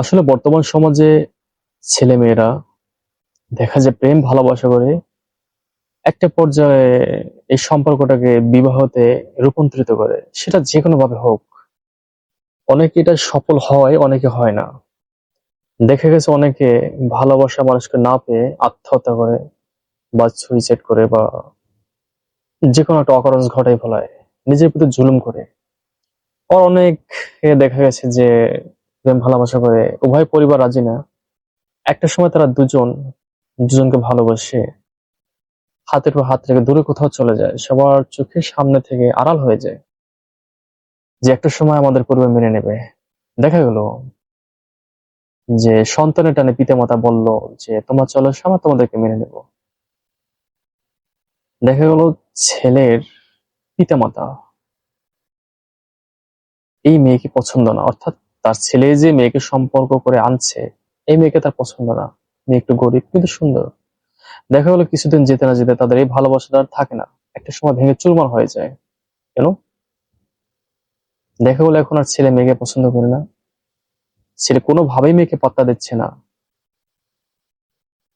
আসলে বর্তমান সমাজে ছেলে মেয়েরা দেখা যায় প্রেম, ভালোবাসা করে একটা পর্যায়ে এই সম্পর্কটাকে বিবাহতে রূপান্তরিত করে। সেটা যে ভাবে হোক, অনেকে এটা সফল হয়, অনেকে হয় না। দেখা গেছে অনেকে ভালোবাসা মানুষকে না পেয়ে আত্মহত্যা করে বা সুইসাইড করে বা যে কোনো একটা অকারণ ঘটাই ফেলায়, নিজের প্রতি জুলুম করে। আর অনেক দেখা গেছে যে প্রেম ভালোবাসা করে উভয় পরিবার রাজি না। একটা সময় তারা দুজন দুজনকে ভালোবাসে। হাতের পর হাত রেখে দূরে কোথাও চলে যায়। সবার চোখের সামনে থেকে আড়াল হয়ে যায়। যে একটা সময় আমাদের পরিবার মেনে নেবে। দেখা গেল যে সন্তানের টানে পিতামাতা বলল যে তোমার চলো এসো, আমরা তোমাদেরকে মেনে নেব। দেখা গেল ছেলের পিতামাতা এই মেয়েকে পছন্দ না। অর্থাৎ তার ছেলে যে মেয়েকে সম্পর্ক করে আনছে, এই মেয়েকে তার পছন্দ না। মেয়ে একটু গরিব কিন্তু সুন্দর। দেখা গেলো কিছুদিন যেতে না যেতে তাদের এই ভালোবাসাটা থাকে না। একটা সময় ভেঙে চুরমার হয়ে যায়। কেন? দেখা গেলো এখন আর ছেলে মেয়েকে পছন্দ করে না। ছেলে কোনোভাবেই মেয়েকে পাত্তা দিচ্ছে না।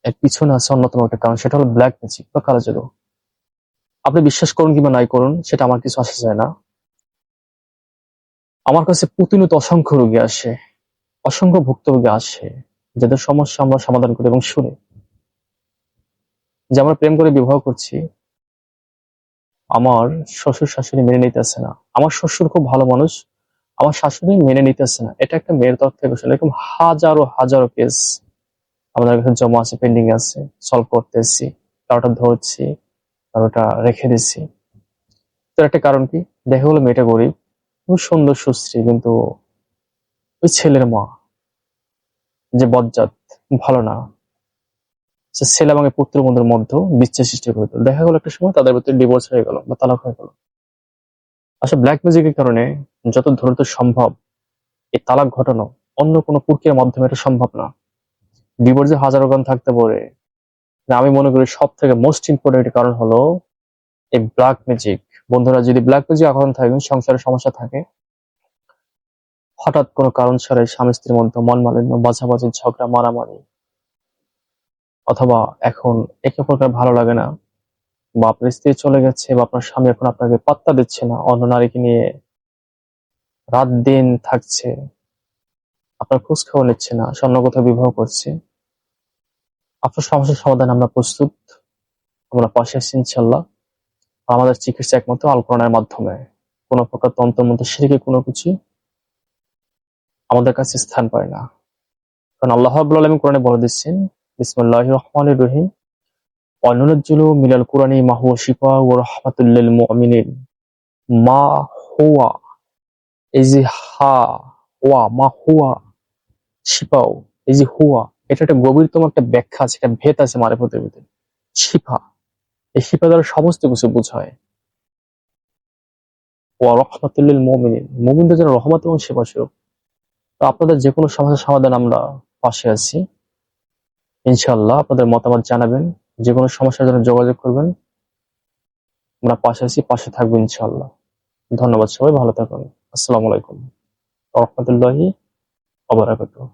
এর পিছনে আছে অন্যতম একটা কারণ, সেটা হলো ব্ল্যাক ম্যাজিক বা কালো জাদু। আপনি বিশ্বাস করুন কিংবা নাই করুন, সেটা আমার কিছু আসা যায় না। আমার কাছে প্রতিনিয়ত অসংখ্য রোগী আসে, অসংখ্য ভুক্তভোগী আসে, যাদের সমস্যা আমরা সমাধান করি এবং শুনি। যে আমরা প্রেম করে বিবাহ করছি, আমার শ্বশুর, শাশুড়ি মেনে নিতেছে না। আমার শ্বশুর খুব ভালো মানুষ, আমার শাশুড়ি মেনে নিতেছে না। এটা একটা মেয়ের তরফ থেকে এরকম হাজারো হাজারো কেস আমাদের কাছে জমা আছে পেন্ডিং আছে। সলভ করতেছি কারোটা ধরছি কারোটা রেখে দিচ্ছি তো একটা কারণ কি? দেখা গেলো মেয়েটা গরিব। খুব সুন্দর সুশ্রী, কিন্তু ওই ছেলের মা, যে বজ্জাত, ভালো না। সে ছেলে এবং পুত্র বন্ধুর মধ্যে বিচ্ছেদ সৃষ্টি করে দিল। দেখা গেল একটা সময় তাদের ভিতরে ডিভোর্স হয়ে গেল বা তালাক হয়ে গেল। আসলে ব্ল্যাক ম্যাজিকের কারণে যত দ্রুত সম্ভব এই তালাক ঘটানো অন্য কোনো প্রক্রিয়ার মাধ্যমে এটা সম্ভব না। ডিভোর্সে হাজারো গান থাকতে পারে। আমি মনে করি সব থেকে মোস্ট ইম্পর্টেন্ট কারণ হলো এই ব্ল্যাক ম্যাজিক বন্ধুরা, যদি ব্ল্যাক ম্যাজিক এখন থাকে সংসারে সমস্যা থাকে, হঠাৎ কোনো কারণ ছাড়াই স্বামী স্ত্রীর মধ্যে মন মালিন্য বাঝাবাঝি ঝগড়া, মারামারি, অথবা এখন একে অপরকে ভালো লাগে না, বা আপনার স্ত্রী চলে গেছে, বা আপনার স্বামী এখন আপনাকে পাত্তা দিচ্ছে না, অন্য নারীকে নিয়ে রাত দিন থাকছে, আপনার খোঁজ খবর নিচ্ছে না, স্বর্ণ কোথাও বিবাহ করছে, আপনার সমস্যার সমাধান আমরা প্রস্তুত, আমরা পাশে আছি ইনশাল্লাহ। আমাদের চিকিৎসা একমাত্র আলকরণের মাধ্যমে। কোনো প্রকার তন্ত্র মধ্যে সিরিকে কোনো কিছু আমাদের কাছে স্থান পায় না। কারণ আল্লাহ রাব্বুল আলামিন কোরআনে বলে দিচ্ছেন, বিসমিল্লাহির রহমানির রহিম মিনাল কুরআনি মা হুয়া শিফা ওয়া রাহমাতুল মুমিনিন। মা হুয়া এই যে হা ওয়া, মা হুয়া শিফাও এই যে হুয়া। এটা একটা গভীরতম একটা ব্যাখ্যা আছে, একটা ভেদ আছে মারিফতের ভিতরে। শিফা। এই শিফা দ্বারা সমস্ত কিছু বোঝায় ওয়া রাহমাতুল লিল মুমিনিন, মুমিনদের রহমত এবং সেবা স্বরূপ। তো আপনাদের যে কোনো সমস্যার সমাধান আমরা পাশে আছি। ইনশাল্লাহ আপনাদের মতামত জানাবেন যে কোনো সমস্যার জন্য যোগাযোগ করবেন। আমরা পাশে আছি, পাশে থাকব ইনশাল্লাহ ধন্যবাদ সবাই, ভালো থাকুন। আসসালামু আলাইকুম। রহমতুল্লাহি অবরাকাতুহ